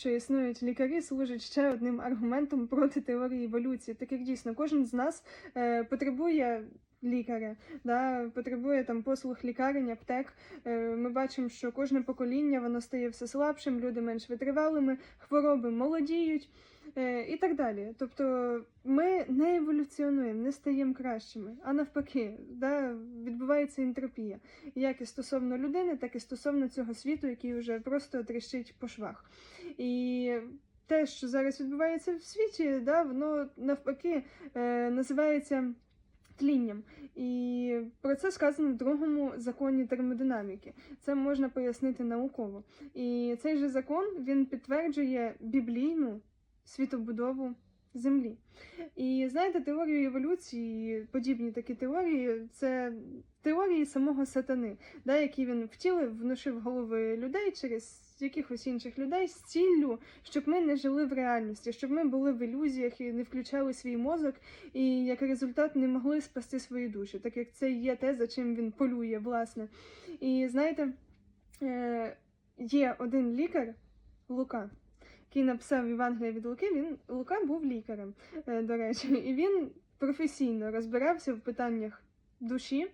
що існують лікарі, служить ще одним аргументом проти теорії еволюції. Так як дійсно кожен з нас е, потребує лікаря, да, потребує там послуг лікарень, аптек. Е, ми бачимо, що кожне покоління воно стає все слабшим, люди менш витривалими, хвороби молодіють. е, І так далі. Тобто ми не еволюціонуємо, не стаємо кращими, а навпаки, да, відбувається ентропія як і стосовно людини, так і стосовно цього світу, який вже просто тріщить по швах. І те, що зараз відбувається в світі, да, воно навпаки е, називається тлінням. І про це сказано в другому законі термодинаміки. Це можна пояснити науково. І цей же закон він підтверджує біблійну світобудову Землі. І знаєте, теорію еволюції, подібні такі теорії, це теорії самого сатани, да, які він втілив, внушив голови людей через якихось інших людей з ціллю, щоб ми не жили в реальності, щоб ми були в ілюзіях і не включали свій мозок, і як результат не могли спасти свої душі, так як це є те, за чим він полює, власне. І знаєте, е, є один лікар, Лука. Який написав Євангелія від Луки, він Лука був лікарем, е, до речі, і він професійно розбирався в питаннях душі,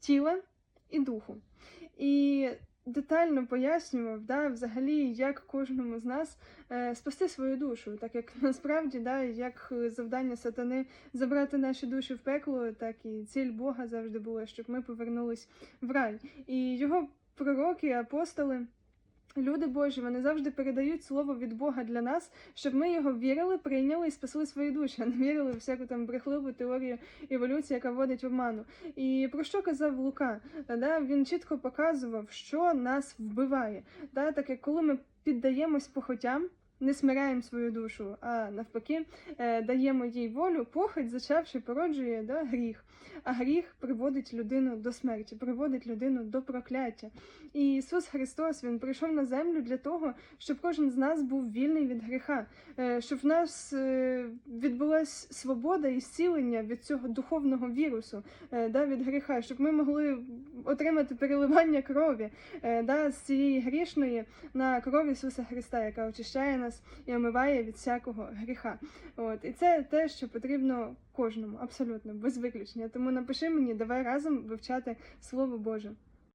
тіла і духу. І детально пояснював, да, взагалі, як кожному з нас е, спасти свою душу, так як насправді, да, як завдання сатани забрати наші душі в пекло, так і ціль Бога завжди була, щоб ми повернулись в рай. І його пророки, апостоли. Люди Божі, вони завжди передають слово від Бога для нас, щоб ми його вірили, прийняли і спасли свої душі, а не вірили в всяку там брехливу теорію еволюції, яка вводить в обману. І про що казав Лука? Да, Він чітко показував, що нас вбиває. Да, Так як коли ми піддаємось похотям, не смиряємо свою душу, а навпаки, е, даємо їй волю, похоть, зачавши, породжує да, гріх. А гріх приводить людину до смерті, приводить людину до прокляття. І Ісус Христос Він прийшов на землю для того, щоб кожен з нас був вільний від гріха, е, щоб в нас е, відбулась свобода і зцілення від цього духовного вірусу, да, від гріха, щоб ми могли отримати переливання крові да, з цієї грішної на кров Ісуса Христа, яка очищає нас і омиває від всякого гріха. От і це те, що потрібно кожному, абсолютно без виключення. Тому напиши мені, давай разом вивчати Слово Боже.